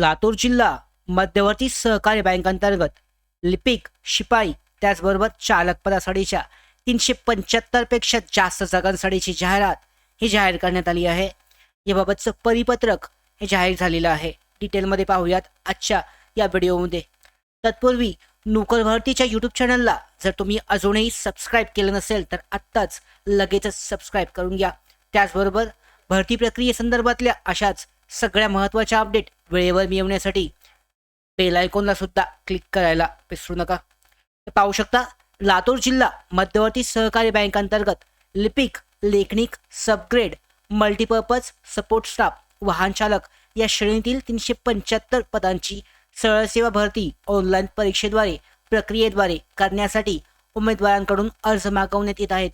लातूर जिल्हा मध्यवर्ती सहकारी बँकांतर्गत लिपिक शिपाई त्याचबरोबर चालक पदासाठीच्या तीनशे पंच्याहत्तरपेक्षा जास्त जागांसाठीची जाहिरात ही जाहीर करण्यात आली आहे. याबाबतचं परिपत्रक हे जाहीर झालेलं आहे. डिटेलमध्ये पाहूयात आजच्या या व्हिडिओमध्ये. तत्पूर्वी नोकर भरतीच्या यूट्यूब चॅनलला जर तुम्ही अजूनही सबस्क्राईब केलं नसेल तर आत्ताच लगेचच सबस्क्राईब करून घ्या. त्याचबरोबर भरती प्रक्रियेसंदर्भातल्या अशाच सगळ्या महत्त्वाच्या अपडेट वेळेवर मिळवण्यासाठी बेल आयकॉनला सुद्धा क्लिक करायला विसरू नका. तर पाहू शकता लातूर जिल्हा मध्यवर्ती सहकारी बँकांतर्गत लिपिक लेखनिक सबग्रेड मल्टीपर्पज सपोर्ट स्टाफ वाहन चालक या श्रेणीतील तीनशे पंच्याहत्तर पदांची सरळ सेवा भरती ऑनलाईन परीक्षेद्वारे प्रक्रियेद्वारे करण्यासाठी उमेदवारांकडून अर्ज मागवण्यात येत आहेत.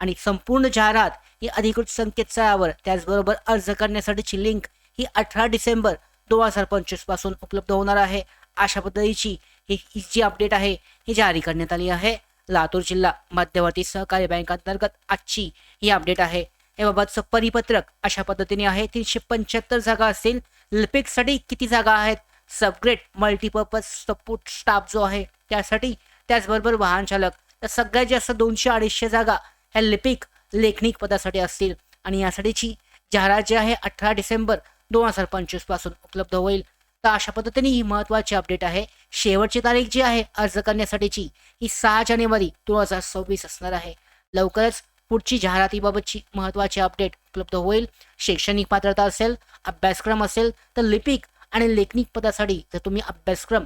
आणि संपूर्ण जाहिरात ही अधिकृत संकेतस्थळावर त्याचबरोबर अर्ज करण्यासाठीची लिंक ही अठरा डिसेंबर दोन हजार पंचवीसपासून उपलब्ध होणार आहे. अशा पद्धतीची ही ही जी अपडेट आहे ही जारी करण्यात आली आहे. लातूर जिल्हा मध्यवर्ती सहकारी बँक अंतर्गत आजची ही अपडेट आहे. याबाबतचं परिपत्रक अशा पद्धतीने आहे. तीनशे पंच्याहत्तर जागा असतील. लिपिकसाठी किती जागा आहेत? सबग्रेड मल्टीपर्पज सपोर्ट स्टाफ जो आहे त्यासाठी त्याचबरोबर वाहन चालक. तर सगळ्यात जास्त दोनशे अडीचशे जागा ह्या लिपिक लेखनिक पदासाठी असतील. आणि यासाठीची जाहिरात जी आहे अठरा डिसेंबर दोन हजार पंचवीसपासून उपलब्ध होईल. तर अशा पद्धतीने ही महत्वाची अपडेट आहे. शेवटची तारीख जी आहे अर्ज करण्यासाठीची ही सहा जानेवारी दोन हजार सव्वीस असणार आहे. लवकरच पुढची जाहिरातीबाबतची महत्वाची अपडेट उपलब्ध होईल. शैक्षणिक पात्रता असेल अभ्यासक्रम असेल तर लिपिक आणि लेखनिक पदासाठी जर तुम्ही अभ्यासक्रम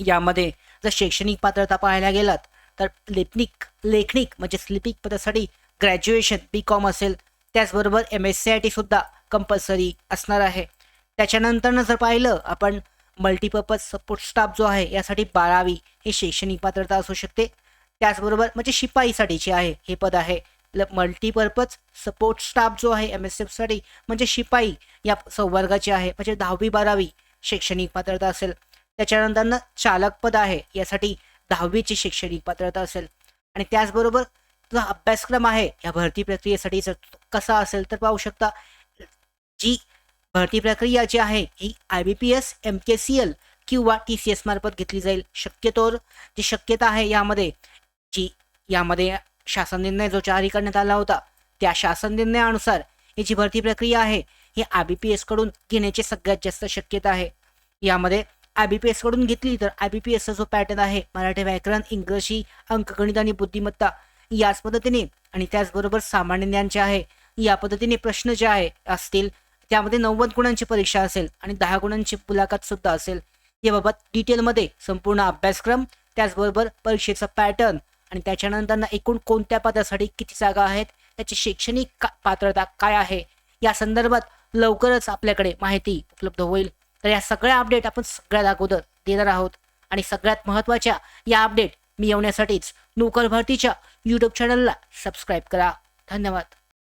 यामध्ये जर शैक्षणिक पात्रता पाहायला गेलात तर लेखनिक लेखनिक म्हणजेच लिपिक पदासाठी ग्रॅज्युएशन बी कॉम असेल. त्याचबरोबर M S C I T सुद्धा कंपल्सरी असणार आहे. त्याच्यानंतरनं जर पाहिलं आपण मल्टीपर्पज सपोर्ट स्टाफ जो आहे यासाठी बारावी ही शैक्षणिक पात्रता असू शकते. त्याचबरोबर म्हणजे शिपाईसाठीची आहे हे पद आहे. मल्टीपर्पज सपोर्ट स्टाफ जो आहे एम एस एफसाठी म्हणजे शिपाई या संवर्गाची आहे. म्हणजे दहावी बारावी शैक्षणिक पात्रता असेल. त्याच्यानंतरनं चालक पद आहे यासाठी दहावीची शैक्षणिक पात्रता असेल. आणि त्याचबरोबर जो अभ्यासक्रम आहे या भरती प्रक्रियेसाठी जर कसा असेल तर पाहू शकता. भरती प्रक्रिया जी आहे ही I B P S M K C L किंवा टी सी एस मार्फत घेतली जाईल. शक्यतोवर जी शक्यता आहे यामध्ये जी यामध्ये शासन निर्णय जो जारी करण्यात आला होता त्या शासन निर्णयानुसार ही जी भरती प्रक्रिया आहे ही आय बी पी एसकडून घेण्याची सगळ्यात जास्त शक्यता आहे. यामध्ये आय बी पी एसकडून घेतली तर आय बी पी एसचा जो पॅटर्न आहे मराठी व्याकरण इंग्रजी अंकगणित आणि बुद्धिमत्ता याच पद्धतीने आणि त्याचबरोबर सामान्य ज्ञान जे आहे या पद्धतीने प्रश्न जे आहे असतील त्यामध्ये नव्वद गुणांची परीक्षा असेल आणि दहा गुणांची मुलाखत सुद्धा असेल. याबाबत डिटेलमध्ये संपूर्ण अभ्यासक्रम त्याचबरोबर परीक्षेचा पॅटर्न आणि त्याच्यानंतर एकूण कोणत्या पदासाठी किती जागा आहेत त्याची शैक्षणिक का- पात्रता काय आहे या संदर्भात लवकरच आपल्याकडे माहिती उपलब्ध होईल. तर या सगळ्या अपडेट आपण सगळ्यात अगोदर देणार आहोत. आणि सगळ्यात महत्त्वाच्या या अपडेट मिळवण्यासाठीच नोकर भरतीच्या यूट्यूब चॅनलला सबस्क्राईब करा. धन्यवाद.